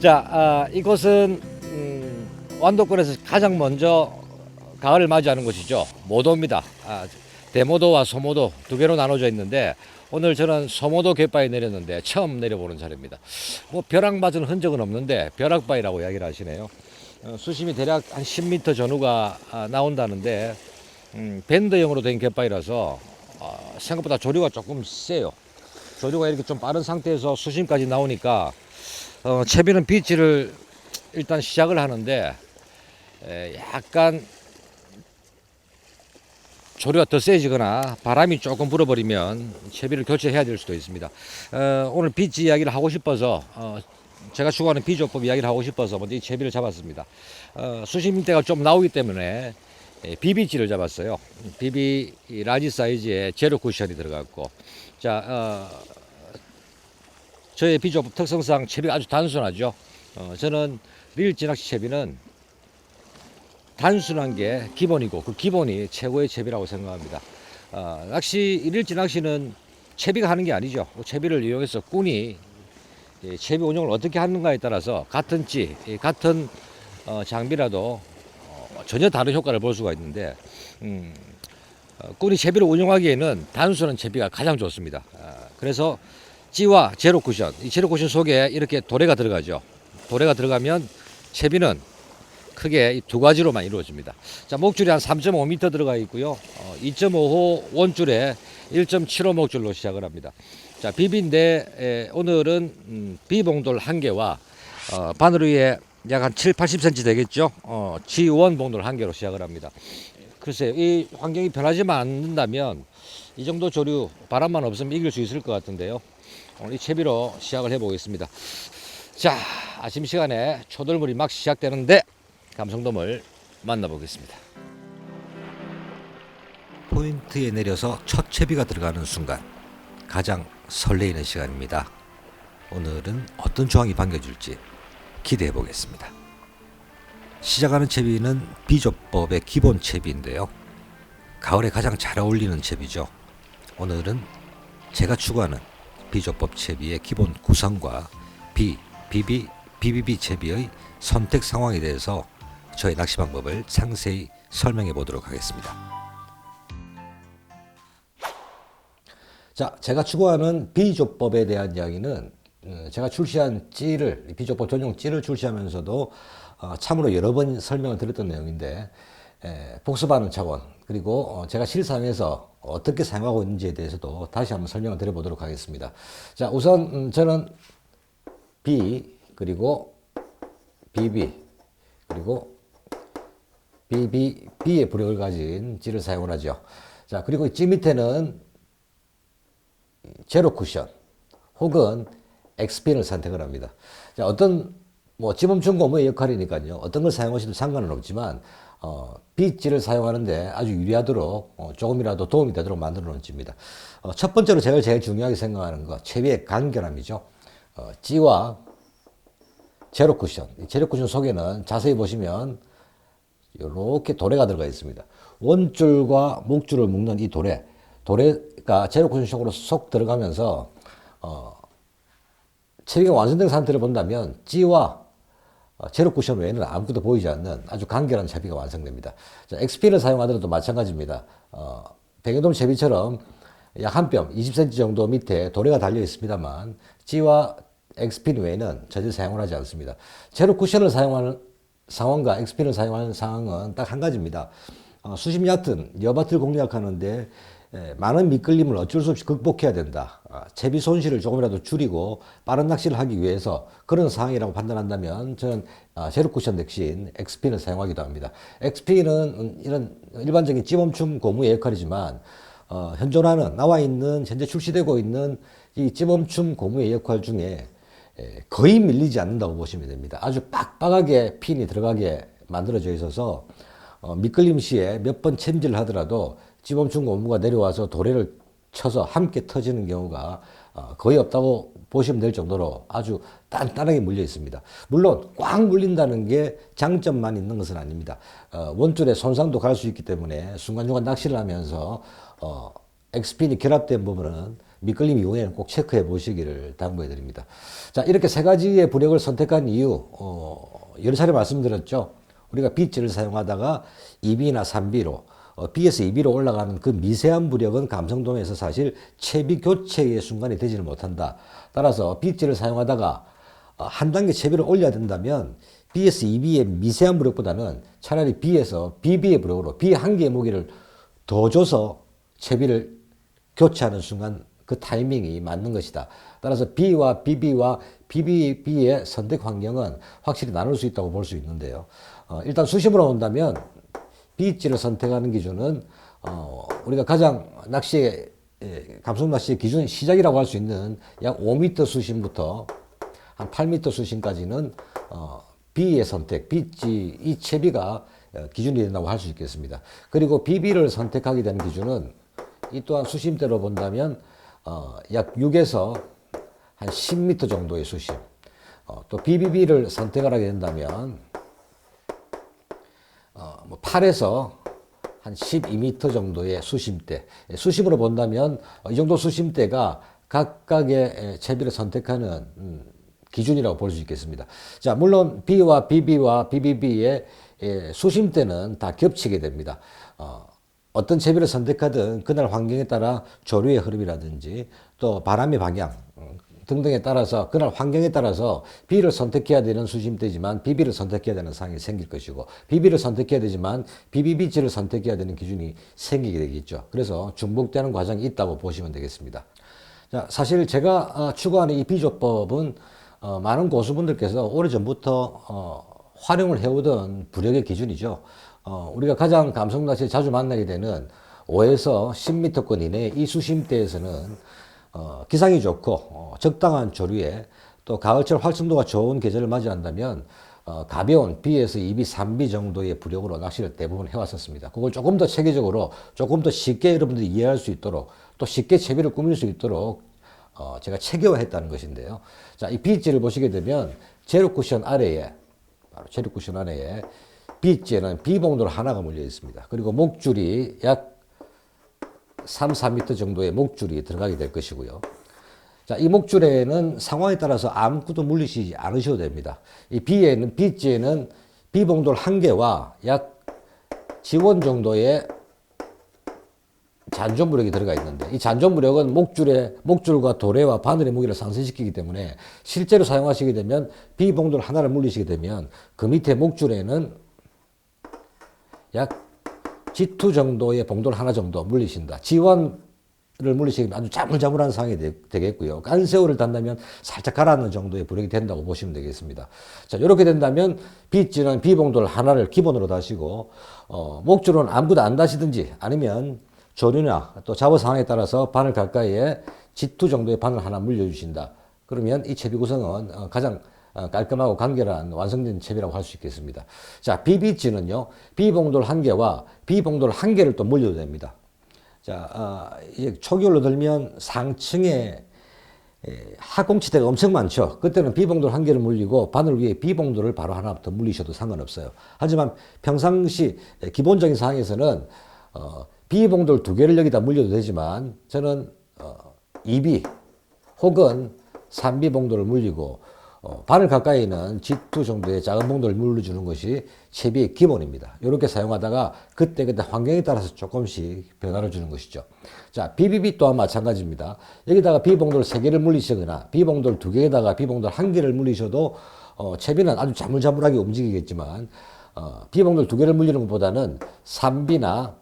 자, 아, 이곳은 음, 완도권에서 가장 먼저 가을을 맞이하는 곳이죠. 모도입니다. 아, 대모도와 소모도 두 개로 나눠져 있는데 오늘 저는 소모도 갯바에 내렸는데 처음 내려보는 자리입니다. 뭐 벼락 맞은 흔적은 없는데 벼락바위라고 이야기를 하시네요. 어, 수심이 대략 한 10m 전후가 아, 나온다는데 음, 밴드형으로 된 갯바위라서 어, 생각보다 조류가 조금 세요. 조류가 이렇게 좀 빠른 상태에서 수심까지 나오니까 어, 채비는 비치를 일단 시작을 하는데 에, 약간 조류가 더 세지거나 바람이 조금 불어버리면 채비를 교체해야 될 수도 있습니다. 어, 오늘 비치 이야기를 하고 싶어서 어, 제가 추구하는 비조법 이야기를 하고 싶어서 먼저 이 채비를 잡았습니다. 어, 수심대가 좀 나오기 때문에 예, 비비치를 잡았어요. 비비 이 라지 사이즈의 제로 쿠션이 들어갔고 자 어, 저의 비조법 특성상 채비가 아주 단순하죠. 어, 저는 릴 진학시 채비는 단순한 게 기본이고 그 기본이 최고의 채비라고 생각합니다. 어, 낚시 일일지 낚시는 채비가 하는 게 아니죠. 그 채비를 이용해서 꾼이 이 채비 운영을 어떻게 하는가에 따라서 같은 찌, 이 같은 어, 장비라도 어, 전혀 다른 효과를 볼 수가 있는데 음, 어, 꾼이 채비를 운영하기에는 단순한 채비가 가장 좋습니다. 아, 그래서 찌와 제로 쿠션, 이 제로 쿠션 속에 이렇게 도래가 들어가죠. 도래가 들어가면 채비는 크게 이두 가지로만 이루어집니다. 자, 목줄이 한 3.5m 들어가 있고요. 어, 2.5호 원줄에 1.75 목줄로 시작을 합니다. 자, 비비인데 에, 오늘은 음, 비봉돌 한 개와 어, 바늘 위에 약 한 7, 80cm 되겠죠. 어, G1 봉돌 한 개로 시작을 합니다. 글쎄요, 이 환경이 변하지만 않는다면 이 정도 조류 바람만 없으면 이길 수 있을 것 같은데요. 오늘 이 채비로 시작을 해보겠습니다. 자, 아침 시간에 초돌물이 막 시작되는데 감성돔을 만나보겠습니다. 포인트에 내려서 첫 채비가 들어가는 순간 가장 설레이는 시간입니다. 오늘은 어떤 조항이 반겨줄지 기대해 보겠습니다. 시작하는 채비는 비조법의 기본 채비인데요. 가을에 가장 잘 어울리는 채비죠. 오늘은 제가 추구하는 비조법 채비의 기본 구성과 비, 비비, 비비비 채비의 선택 상황에 대해서 저의 낚시 방법을 상세히 설명해 보도록 하겠습니다. 자, 제가 추구하는 비조법에 대한 이야기는 어, 제가 출시한 찌를 비조법 전용 찌를 출시하면서도 어, 참으로 여러 번 설명을 드렸던 내용인데 에, 복습하는 차원 그리고 어, 제가 실상에서 어떻게 사용하고 있는지에 대해서도 다시 한번 설명을 드려보도록 하겠습니다. 자, 우선 음, 저는 B 그리고 BB 그리고 BB B의 부력을 가진 찌를 사용을 하죠. 자, 그리고 찌 밑에는 제로 쿠션 혹은 엑스핀을 선택을 합니다. 자, 어떤 뭐 지범충 고무의 역할이니까요. 어떤 걸 사용하셔도 상관은 없지만 어, 빗질을 사용하는데 아주 유리하도록 어, 조금이라도 도움이 되도록 만들어 놓은 찌입니다. 어, 첫 번째로 제가 제일 중요하게 생각하는 거 채비의 간결함이죠. 어, 찌와 제로 쿠션. 이 제로 쿠션 속에는 자세히 보시면 이렇게 도래가 들어가 있습니다. 원줄과 목줄을 묶는 이 도래, 도래가 제로 쿠션 속으로 쏙 들어가면서 어, 체비가 완성된 상태를 본다면 찌와 어, 제로 쿠션 외에는 아무것도 보이지 않는 아주 간결한 채비가 완성됩니다. 자, XP를 사용하더라도 마찬가지입니다. 어, 백연돔 채비처럼 약 한 뼘, 20cm 정도 밑에 도래가 달려 있습니다만 G와 XPN 외에는 전혀 사용을 하지 않습니다. 제로 쿠션을 사용하는 상황과 XP를 사용하는 상황은 딱 한 가지입니다. 어, 수심 얕은 여밭을 공략하는데 에, 많은 미끌림을 어쩔 수 없이 극복해야 된다. 아, 채비 손실을 조금이라도 줄이고 빠른 낚시를 하기 위해서 그런 상황이라고 판단한다면 저는 아, 제로 쿠션 대신 XP를 사용하기도 합니다. XP는 이런 일반적인 찌멈춤 고무의 역할이지만 어, 현존하는 나와 있는 현재 출시되고 있는 이 찌멈춤 고무의 역할 중에 에, 거의 밀리지 않는다고 보시면 됩니다. 아주 빡빡하게 핀이 들어가게 만들어져 있어서 어, 미끌림 시에 몇 번 챔질을 하더라도 찌범충 고무가 내려와서 도래를 쳐서 함께 터지는 경우가 어, 거의 없다고 보시면 될 정도로 아주 단단하게 물려 있습니다. 물론 꽉 물린다는 게 장점만 있는 것은 아닙니다. 어, 원줄에 손상도 갈 수 있기 때문에 순간순간 낚시를 하면서 어, 엑스핀이 결합된 부분은 밑걸림 이후에는 꼭 체크해 보시기를 당부해 드립니다. 자, 이렇게 세 가지의 부력을 선택한 이유, 어, 여러 차례 말씀드렸죠. 우리가 B지를 사용하다가 2B나 3B로, 어, B에서 2B로 올라가는 그 미세한 부력은 감성돔에서 사실 채비 교체의 순간이 되지는 못한다. 따라서 B지를 사용하다가 어, 한 단계 채비를 올려야 된다면 B에서 2B의 미세한 부력보다는 차라리 B에서 BB의 부력으로 B 한 개의 무게를 더 줘서 채비를 교체하는 순간 그 타이밍이 맞는 것이다. 따라서 B와 BB와 BBB의 선택 환경은 확실히 나눌 수 있다고 볼 수 있는데요. 어, 일단 수심으로 본다면 B지를 선택하는 기준은 어, 우리가 가장 낚시의 예, 감성 낚시의 기준 시작이라고 할 수 있는 약 5m 수심부터 한 8m 수심까지는 어, B의 선택, B지 이 채비가 어, 기준이 된다고 할 수 있겠습니다. 그리고 BB를 선택하게 되는 기준은 이 또한 수심대로 본다면 어, 약 6에서 한 10m 정도의 수심. 어, 또 BBB를 선택을 하게 된다면 어, 뭐 8에서 한 12m 정도의 수심대. 예, 수심으로 본다면 어, 이 정도 수심대가 각각의 에, 채비를 선택하는 음, 기준이라고 볼 수 있겠습니다. 자, 물론 B와 BB와 BBB의 예, 수심대는 다 겹치게 됩니다. 어, 어떤 채비를 선택하든 그날 환경에 따라 조류의 흐름이라든지 또 바람의 방향 음, 등등에 따라서 그날 환경에 따라서 B를 선택해야 되는 수심대지만 BB를 선택해야 되는 상황이 생길 것이고 BB를 선택해야 되지만 BBB지를 선택해야 되는 기준이 생기게 되겠죠. 그래서 중복되는 과정이 있다고 보시면 되겠습니다. 자, 사실 제가 어, 추구하는 이 비조법은 어, 많은 고수분들께서 오래전부터 어, 활용을 해오던 부력의 기준이죠. 어, 우리가 가장 감성낚시에 자주 만나게 되는 5에서 10m권 이내 이 수심대에서는 어, 기상이 좋고 어, 적당한 조류에 또 가을철 활성도가 좋은 계절을 맞이한다면 어, 가벼운 B에서 2B, 3B 정도의 부력으로 낚시를 대부분 해왔었습니다. 그걸 조금 더 체계적으로 조금 더 쉽게 여러분들이 이해할 수 있도록 또 쉽게 채비를 꾸밀 수 있도록 어, 제가 체계화했다는 것인데요. 자, 이 B지를 보시게 되면 제로 쿠션 아래에 바로 제로 쿠션 아래에 B지에는 B봉돌 하나가 물려 있습니다. 그리고 목줄이 약 3, 4m 정도의 목줄이 들어가게 될 것이고요. 자, 이 목줄에는 상황에 따라서 아무것도 물리시지 않으셔도 됩니다. 이 B에는, B지에는 B봉돌 한 개와 약 지원 정도의 잔존무력이 들어가 있는데 이 잔존무력은 목줄에 목줄과 도래와 바늘의 무게를 상승시키기 때문에 실제로 사용하시게 되면 비봉돌 하나를 물리시게 되면 그 밑에 목줄에는 약 G2 정도의 봉돌 하나 정도 물리신다. 지원을 물리시면 아주 자물자물한 상황이 되, 겠고요 깐새우를 단다면 살짝 가라앉는 정도의 부력이 된다고 보시면 되겠습니다. 자, 이렇게 된다면 빗지는 비봉돌 하나를 기본으로 다시고 어, 목줄은 아무것도 안 다시든지 아니면 조류나 또 잡어 상황에 따라서 바늘 가까이에 G2 정도의 바늘 하나 물려주신다. 그러면 이 채비 구성은 어, 가장 어, 깔끔하고 간결한 완성된 채비라고 할 수 있겠습니다. 자, BBG는요, B봉돌 한 개와 B봉돌 한 개를 또 물려도 됩니다. 자, 어, 이제 초기열로 들면 상층에 하공치대가 엄청 많죠. 그때는 B봉돌 한 개를 물리고 바늘 위에 B봉돌을 바로 하나 더 물리셔도 상관없어요. 하지만 평상시 기본적인 상황에서는 어, B봉돌 두 개를 여기다 물려도 되지만 저는 어, 2B 혹은 3B 봉돌을 물리고 어, 바늘 가까이는 G2 정도의 작은 봉돌을 물려주는 것이 채비의 기본입니다. 이렇게 사용하다가 그때그때 환경에 따라서 조금씩 변화를 주는 것이죠. 자, BBB 또한 마찬가지입니다. 여기다가 B봉돌 3개를 물리시거나 B봉돌 2개에다가 B봉돌 1개를 물리셔도 어, 채비는 아주 자물자물하게 움직이겠지만 어, B봉돌 2개를 물리는 것보다는 3B나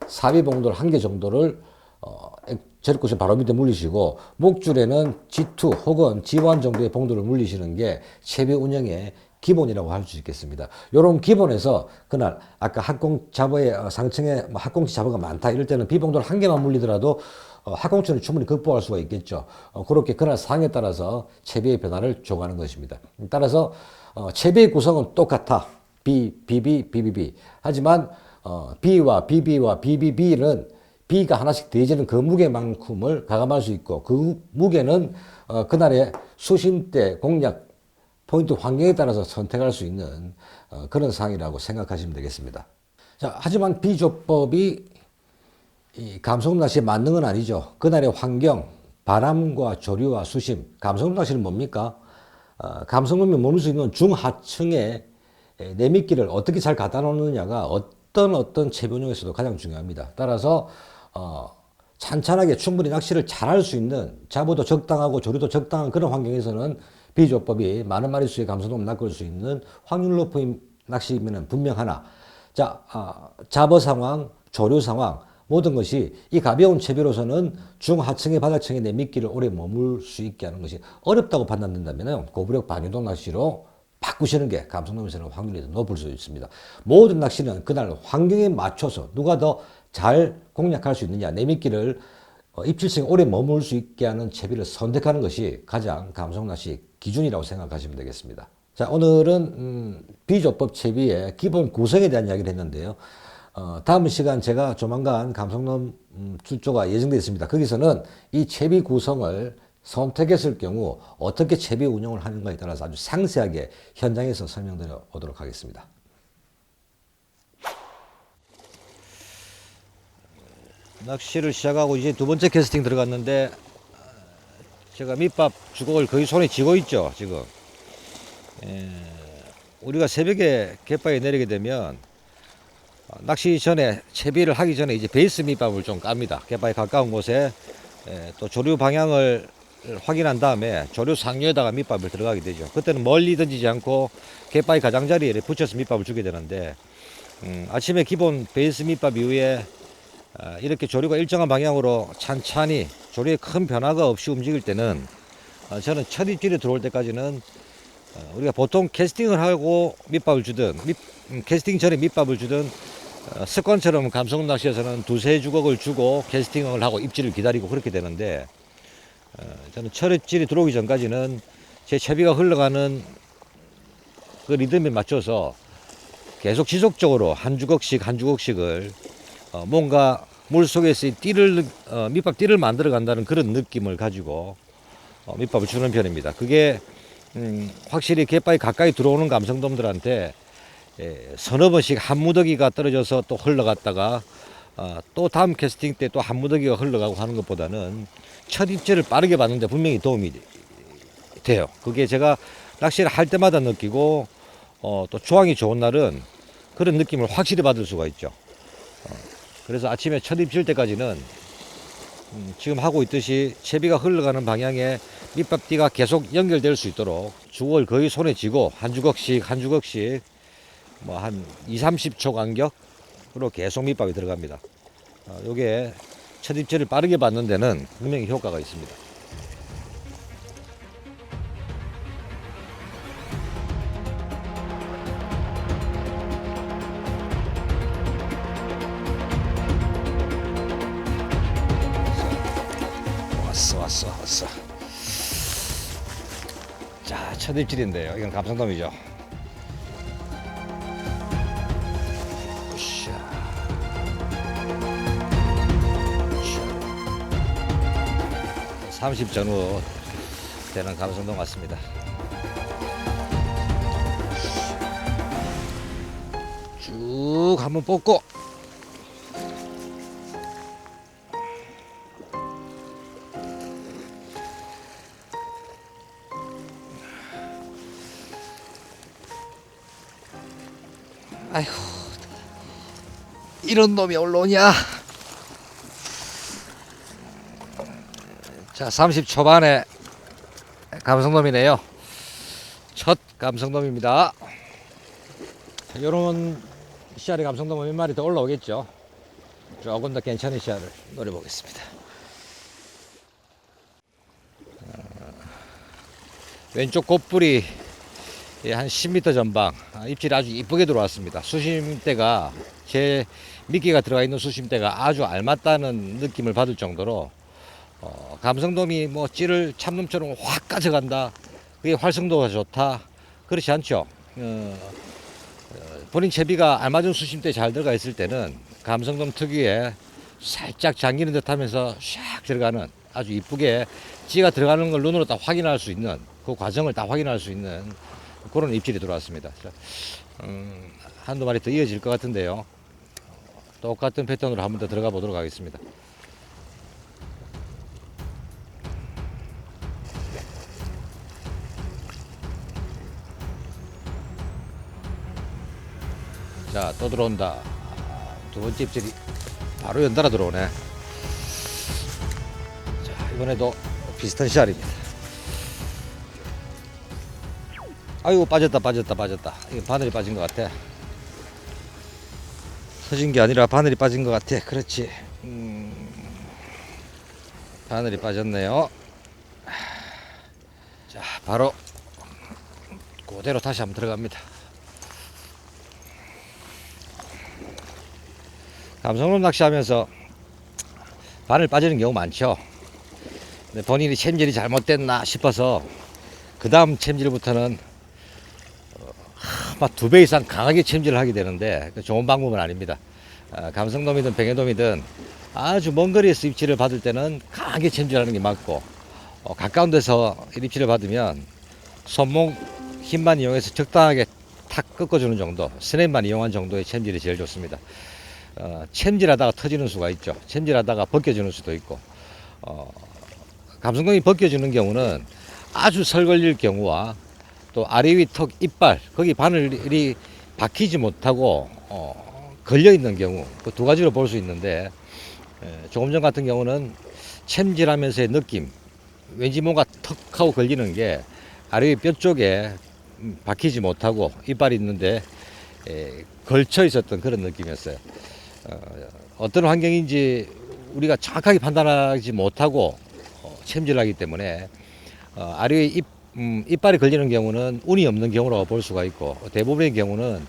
4비 봉돌 한개 정도를 어, 제르코션 바로 밑에 물리시고 목줄에는 G2 혹은 G1 정도의 봉돌을 물리시는 게 채비 운영의 기본이라고 할 수 있겠습니다. 이런 기본에서 그날 아까 학공 잡어의 어, 상층에 뭐 학공치 잡어가 많다 이럴 때는 비봉돌 한 개만 물리더라도 어, 학공치는 충분히 극복할 수가 있겠죠. 어, 그렇게 그날 상에 따라서 채비의 변화를 줘가는 것입니다. 따라서 어, 채비의 구성은 똑같아. B, BB, BBB. 하지만 어, B와 BB와 BBB는 B가 하나씩 더해지는 그 무게만큼을 가감할 수 있고 그 무게는 어, 그날의 수심대 공략 포인트 환경에 따라서 선택할 수 있는 어, 그런 상황이라고 생각하시면 되겠습니다. 자, 하지만 비조법이 이 감속 낚시에 맞는 건 아니죠. 그날의 환경, 바람과 조류와 수심, 감성돔 낚시는 뭡니까? 어, 감성돔이 머물 수 있는 중하층에 에, 내미끼를 어떻게 잘 갖다 놓느냐가 어떤 어떤 채비운용에서도 가장 중요합니다. 따라서 어, 찬찬하게 충분히 낚시를 잘할 수 있는 자보도 적당하고 조류도 적당한 그런 환경에서는 비조법이 많은 마리 수의 감성돔을 낚을 수 있는 확률 높은 낚시면 분명하나 자 아, 잡어 상황, 조류 상황 모든 것이 이 가벼운 채비로서는 중하층의 바닥층에 내 미끼를 오래 머물 수 있게 하는 것이 어렵다고 판단된다면 고부력 반유동 낚시로 바꾸시는 게 감성돔에서는 확률이 더 높을 수 있습니다. 모든 낚시는 그날 환경에 맞춰서 누가 더 잘 공략할 수 있느냐 내 미끼를 어, 입질층에 오래 머물 수 있게 하는 채비를 선택하는 것이 가장 감성 낚시 기준이라고 생각하시면 되겠습니다. 자 오늘은 음, 비조법 채비의 기본 구성에 대한 이야기를 했는데요. 어, 다음 시간 제가 조만간 감성돔 음, 출조가 예정되어 있습니다. 거기서는 이 채비 구성을 선택했을 경우 어떻게 채비 운영을 하는가에 따라서 아주 상세하게 현장에서 설명드려 보도록 하겠습니다. 낚시를 시작하고 이제 두 번째 캐스팅 들어갔는데 제가 밑밥 주걱을 거의 손에 쥐고 있죠 지금. 에, 우리가 새벽에 갯바에 내리게 되면 어, 낚시 전에 채비를 하기 전에 이제 베이스 밑밥을 좀 깝니다. 갯바에 가까운 곳에 에, 또 조류 방향을 확인한 다음에 조류 상류에다가 밑밥을 들어가게 되죠. 그때는 멀리 던지지 않고 갯바위 가장자리에 붙여서 밑밥을 주게 되는데 음, 아침에 기본 베이스 밑밥 이후에 아, 이렇게 조류가 일정한 방향으로 찬찬히 조류에 큰 변화가 없이 움직일 때는 어, 저는 첫 입질이 들어올 때까지는 어, 우리가 보통 캐스팅을 하고 밑밥을 주든 밑, 음, 캐스팅 전에 밑밥을 주든 어, 습관처럼 감성 낚시에서는 두세 주걱을 주고 캐스팅을 하고 입질을 기다리고 그렇게 되는데 어, 저는 첫 입질이 들어오기 전까지는 제 채비가 흘러가는 그 리듬에 맞춰서 계속 지속적으로 한 주걱씩 한 주걱씩을 어, 뭔가 물 속에서 이 띠를 어, 밑밥 띠를 만들어 간다는 그런 느낌을 가지고 어, 밑밥을 주는 편입니다. 그게 음, 확실히 갯바위 가까이 들어오는 감성돔들한테 에, 서너 번씩 한 무더기가 떨어져서 또 흘러갔다가 어, 또 다음 캐스팅 때 또 한 무더기가 흘러가고 하는 것보다는 첫 입질을 빠르게 받는데 분명히 도움이 돼요. 그게 제가 낚시를 할 때마다 느끼고 어, 또 조항이 좋은 날은 그런 느낌을 확실히 받을 수가 있죠. 그래서 아침에 첫 입질 때까지는 음, 지금 하고 있듯이 채비가 흘러가는 방향에 밑밥띠가 계속 연결될 수 있도록 주걱을 거의 손에 쥐고 한 주걱씩 한 주걱씩 뭐 한 2, 30초 간격으로 계속 밑밥이 들어갑니다. 어, 요게 첫 입질을 빠르게 받는 데는 분명히 효과가 있습니다. 왔어 왔어 왔어. 자첫 입질인데요. 이건 감성돔이죠. 으쌰. 으쌰. 30 전후 되는 감성돔 같습니다. 쭉 한번 뽑고 이런 놈이 올라오냐? 자 30 초반에 감성돔이네요. 첫 감성돔입니다. 자, 요런 씨알의 감성돔은 몇 마리 더 올라오겠죠? 조금 더 괜찮은 씨알을 노려보겠습니다. 어, 왼쪽 곱불이 예, 한 10m 전방 아, 입질이 아주 이쁘게 들어왔습니다. 수심대가 제 미끼가 들어가 있는 수심대가 아주 알맞다는 느낌을 받을 정도로 어, 감성돔이 뭐 찌를 참돔처럼 확 가져간다. 그게 활성도가 좋다. 그렇지 않죠. 어, 어, 본인 채비가 알맞은 수심대에 잘 들어가 있을 때는 감성돔 특유의 살짝 잠기는 듯 하면서 샥 들어가는 아주 이쁘게 찌가 들어가는 걸 눈으로 다 확인할 수 있는 그 과정을 다 확인할 수 있는 그런 입질이 들어왔습니다. 음, 한두 마리 더 이어질 것 같은데요. 똑같은 패턴으로 한 번 더 들어가 보도록 하겠습니다. 자, 또 들어온다. 두 번째 입질이 바로 연달아 들어오네. 자, 이번에도 비슷한 시알입니다. 아이고, 빠졌다, 빠졌다, 빠졌다. 이게 바늘이 빠진 것 같아. 터진 게 아니라 바늘이 빠진 것 같아. 그렇지. 음, 바늘이 빠졌네요. 자, 바로 그대로 다시 한번 들어갑니다. 감성론 낚시하면서 바늘 빠지는 경우 많죠. 본인이 챔질이 잘못됐나 싶어서 그 다음 챔질부터는 두 배 이상 강하게 챔질을 하게 되는데 그 좋은 방법은 아닙니다. 아, 감성돔이든 뱅에돔이든 아주 먼 거리에서 입질을 받을 때는 강하게 챔질하는 게 맞고 어, 가까운 데서 입질을 받으면 손목 힘만 이용해서 적당하게 탁 꺾어주는 정도, 스냅만 이용한 정도의 챔질이 제일 좋습니다. 어, 챔질하다가 터지는 수가 있죠. 챔질하다가 벗겨지는 수도 있고, 어, 감성돔이 벗겨지는 경우는 아주 설 걸릴 경우와 또 아래 위 턱 이빨 거기 바늘이 박히지 못하고 어, 걸려 있는 경우 그 두 가지로 볼 수 있는데 에, 조금 전 같은 경우는 챔질하면서의 느낌 왠지 뭔가 턱 하고 걸리는 게 아래 위 뼈 쪽에 음, 박히지 못하고 이빨이 있는데 에, 걸쳐 있었던 그런 느낌이었어요. 어, 어떤 환경인지 우리가 정확하게 판단하지 못하고 어, 챔질하기 때문에 어, 아래 위 입, 음, 이빨이 걸리는 경우는 운이 없는 경우라고 볼 수가 있고 대부분의 경우는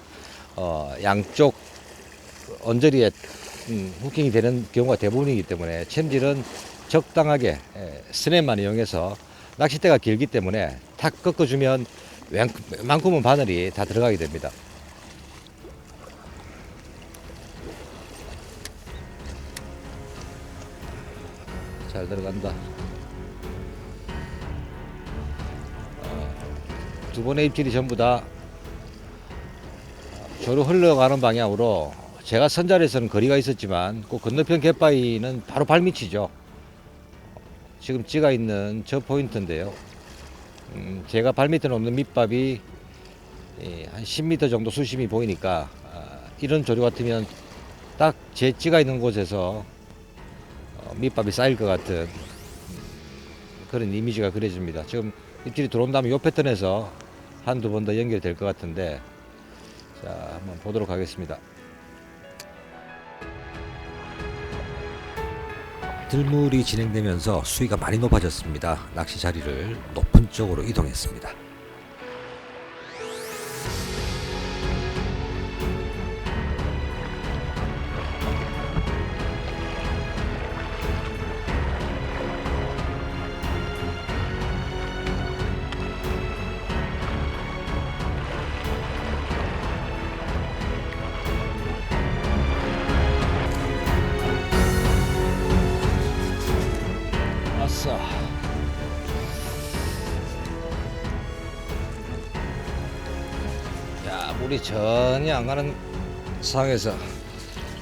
어, 양쪽 언저리에 음, 후킹이 되는 경우가 대부분이기 때문에 챔질은 적당하게 에, 스냅만 이용해서 낚싯대가 길기 때문에 탁 꺾어주면 웬만큼은 바늘이 다 들어가게 됩니다. 잘 들어간다. 두 번의 입질이 전부 다 저로 흘러가는 방향으로 제가 선자리에서는 거리가 있었지만 그 건너편 갯바위는 바로 발밑이죠. 지금 찍어 있는 저 포인트인데요. 음, 제가 발밑에 놓는 밑밥이 예, 한 10m 정도 수심이 보이니까 아, 이런 조류 같으면 딱제 찍어 있는 곳에서 어, 밑밥이 쌓일 것 같은 음, 그런 이미지가 그려집니다. 지금 입질이 들어온다면 이 패턴에서 한두 번 더 연결될 것 같은데 자 한번 보도록 하겠습니다. 들물이 진행되면서 수위가 많이 높아졌습니다. 낚시 자리를 높은 쪽으로 이동했습니다. 야, 물이 전혀 안 가는 상황에서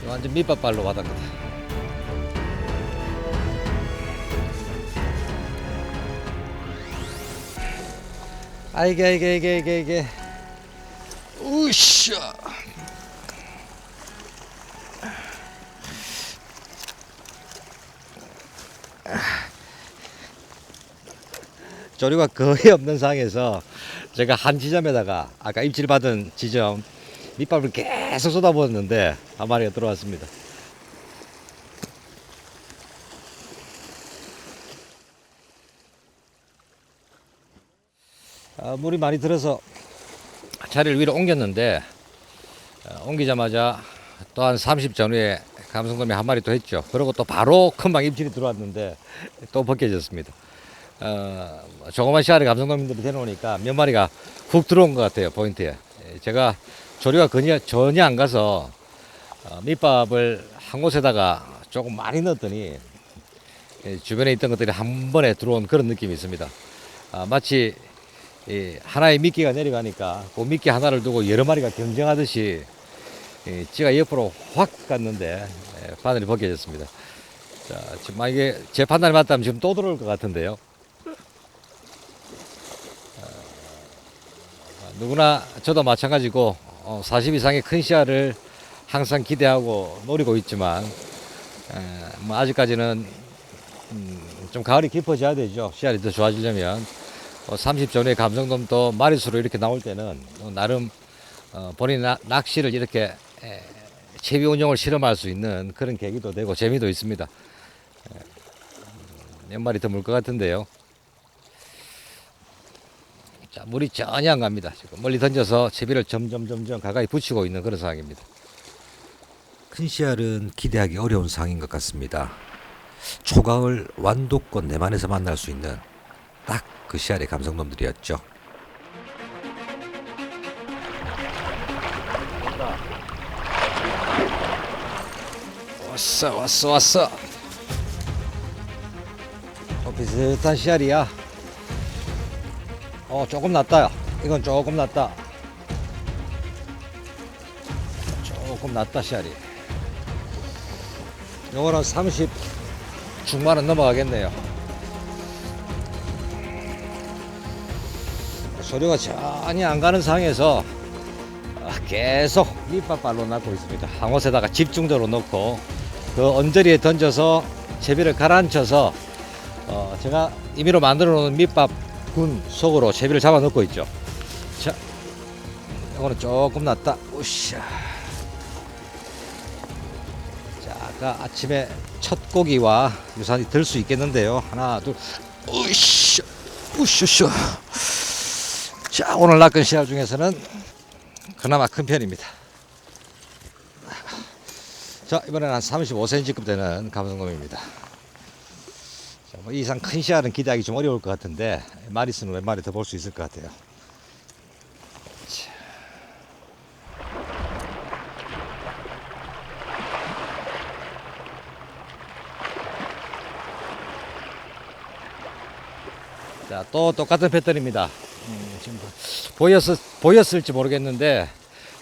완전 밑밥발로 받았거든. 아이게, 아이게, 아이게, 아이게, 아이게. 우샤. 조류가 거의 없는 상황에서 제가 한 지점에다가 아까 입질 받은 지점 밑밥을 계속 쏟아부었는데 한 마리가 들어왔습니다. 아, 물이 많이 들어서 자리를 위로 옮겼는데 어, 옮기자마자 또한 30 전후에 감성돔이 한 마리 또 했죠. 그리고 또 바로 금방 입질이 들어왔는데 또 벗겨졌습니다. 어, 조그만 시알에 감성돔들이 데려오니까 몇 마리가 훅 들어온 것 같아요 포인트에. 예, 제가 조류가 전혀, 전혀 안 가서 어, 밑밥을 한 곳에다가 조금 많이 넣었더니 예, 주변에 있던 것들이 한 번에 들어온 그런 느낌이 있습니다. 아, 마치 이 하나의 미끼가 내려가니까 그 미끼 하나를 두고 여러 마리가 경쟁하듯이 이 찌가 옆으로 확 갔는데 예, 바늘이 벗겨졌습니다. 자, 지금 만약에 제 판단이 맞다면 지금 또 들어올 것 같은데요. 누구나 저도 마찬가지고 어, 40 이상의 큰 씨알을 항상 기대하고 노리고 있지만 에, 뭐 아직까지는 음, 좀 가을이 깊어져야 되죠. 씨알이 더 좋아지려면 어, 30 전후의 감성돔도 마리수로 이렇게 나올 때는 어, 나름 어, 본인 나- 낚시를 이렇게 에, 채비 운영을 실험할 수 있는 그런 계기도 되고 재미도 있습니다. 에, 음, 몇 마리 더물 것 같은데요. 자, 물이 전혀 안 갑니다. 지금 멀리 던져서 채비를 점점 점점 가까이 붙이고 있는 그런 상황입니다. 큰 씨알은 기대하기 어려운 상황인 것 같습니다. 초가을 완도권 내만에서 만날 수 있는 딱 그 씨알의 감성놈들이었죠. 왔어 왔어 왔어 어, 비슷한 씨알이야 어 조금 낫다 이건 조금 낫다. 조금 낫다 씨알이 요거는 30 중반은 넘어가겠네요. 소리가 전혀 안 가는 상황에서 아, 계속 밑밥발로 낚고 있습니다. 항옷에다가 집중적으로 넣고 그 언저리에 던져서 채비를 가라앉혀서 어, 제가 임의로 만들어 놓은 밑밥 군 속으로 채비를 잡아 넣고 있죠. 자 이거는 조금 낫다. 우샤 자 아까 아침에 첫 고기와 유산이 들 수 있겠는데요. 하나 둘. 우샤 우샤 자 오늘 낚은 씨알 중에서는 그나마 큰 편입니다. 자 이번에는 한 35cm급 되는 뭐 이상 큰 씨알은 기대하기 좀 어려울 것 같은데 마리수는 몇 마리 더볼 수 있을 것 같아요 자. 자, 또 똑같은 패턴입니다. 음, 지금 보였, 보였을지 모르겠는데,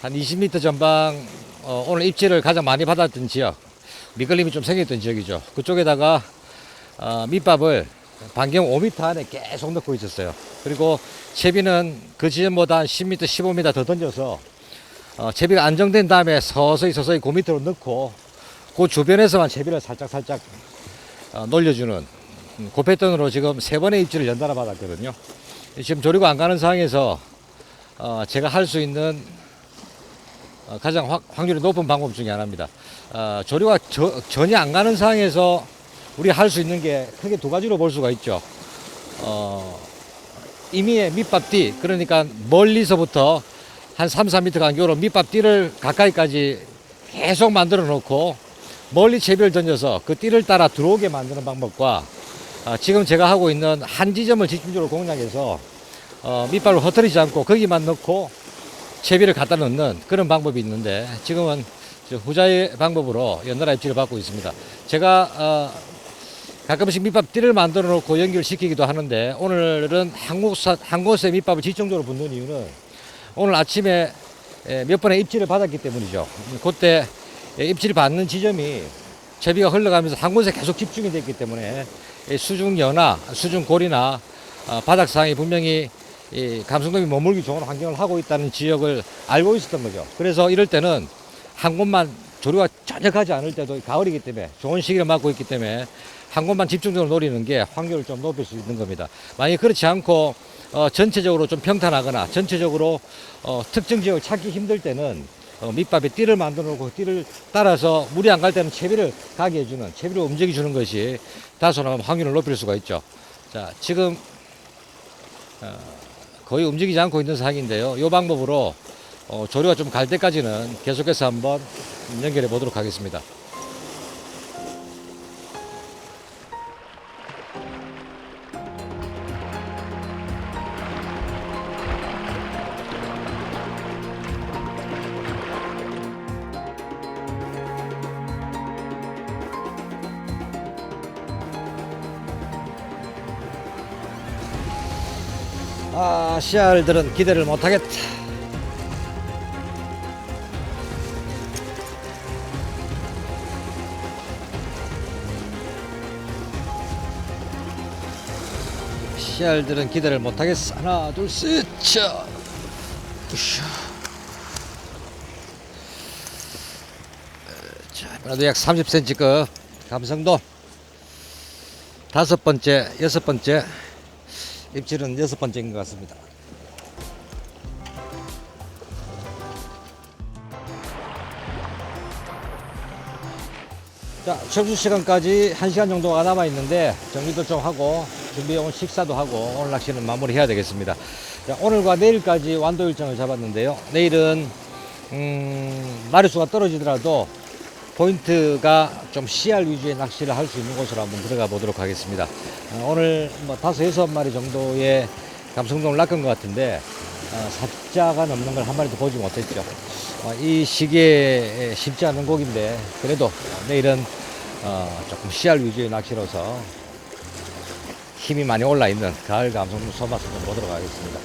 한 20m 전방, 어, 오늘 입질을 가장 많이 받았던 지역, 미끌림이 좀 생겼던 지역이죠. 그쪽에다가, 어, 밑밥을 반경 5m 안에 계속 넣고 있었어요. 그리고 채비는 그 지점보다 한 10m, 15m 더 던져서, 어, 채비가 안정된 다음에 서서히 서서히 그 밑으로 넣고, 그 주변에서만 채비를 살짝 살짝 어, 놀려주는 음, 그 패턴으로 지금 세 번의 입질을 연달아 받았거든요. 지금 조리고 안 가는 상황에서 어, 제가 할 수 있는 어, 가장 확, 확률이 높은 방법 중에 하나입니다. 어, 조리가 저- 전혀 안 가는 상황에서 우리 할수 있는 게 크게 두 가지로 볼 수가 있죠. 어, 이미의 밑밥띠 그러니까 멀리서부터 한 3, 4m 간격으로 밑밥띠를 가까이까지 계속 만들어 놓고 멀리 채비를 던져서 그 띠를 따라 들어오게 만드는 방법과 아, 지금 제가 하고 있는 한 지점을 집중적으로 공략해서 어, 밑발을 흩어지지 않고 거기만 넣고 채비를 갖다 넣는 그런 방법이 있는데 지금은 저 후자의 방법으로 연달아 입질을 받고 있습니다. 제가 어, 가끔씩 밑밥 띠를 만들어 놓고 연결시키기도 하는데 오늘은 한 곳, 한 곳에 밑밥을 집중적으로 붓는 이유는 오늘 아침에 에, 몇 번의 입질을 받았기 때문이죠. 그때 에, 입질을 받는 지점이 채비가 흘러가면서 한 곳에 계속 집중이 됐기 때문에 이 수중 연화, 수중 골이나 어, 바닥 상이 분명히 이 감성돔이 머물기 좋은 환경을 하고 있다는 지역을 알고 있었던 거죠. 그래서 이럴 때는 한 곳만 조류가 전혀 가지 않을 때도 가을이기 때문에 좋은 시기를 맞고 있기 때문에 한 곳만 집중적으로 노리는 게 확률을 좀 높일 수 있는 겁니다. 만약 그렇지 않고 어, 전체적으로 좀 평탄하거나 전체적으로 어, 특정 지역을 찾기 힘들 때는 어, 밑밥에 띠를 만들어 놓고 띠를 따라서 물이 안 갈 때는 채비를 가게 해주는 채비를 움직여 주는 것이 다소나마 확률을 높일 수가 있죠. 자 지금 어, 거의 움직이지 않고 있는 상황인데요. 이 방법으로 어, 조류가 좀 갈 때까지는 계속해서 한번 연결해 보도록 하겠습니다. 씨알들은 기대를 못하겠다. 씨알들은 기대를 못하겠어. 하나, 둘, 셋, 자. 그래도 약 30cm급 감성도. 다섯 번째, 여섯 번째. 입질은 여섯 번째인 것 같습니다. 자, 청수 시간까지 1시간 정도가 남아 있는데 정리도 좀 하고 준비해 온 식사도 하고 오늘 낚시는 마무리해야 되겠습니다. 자, 오늘과 내일까지 완도 일정을 잡았는데요. 내일은 음, 마리수가 떨어지더라도 포인트가 좀 CR 위주의 낚시를 할 수 있는 곳으로 한번 들어가 보도록 하겠습니다. 어, 오늘 뭐 다섯 여섯 마리 정도의 감성돔을 낚은 것 같은데 어, 사자가 넘는 걸 한 마리도 보지 못했죠. 어, 이 시기에 쉽지 않은 곡인데 그래도 내일은 어, 조금 CR 위주의 낚시로서 힘이 많이 올라 있는 가을 소맛을 좀 보도록 하겠습니다.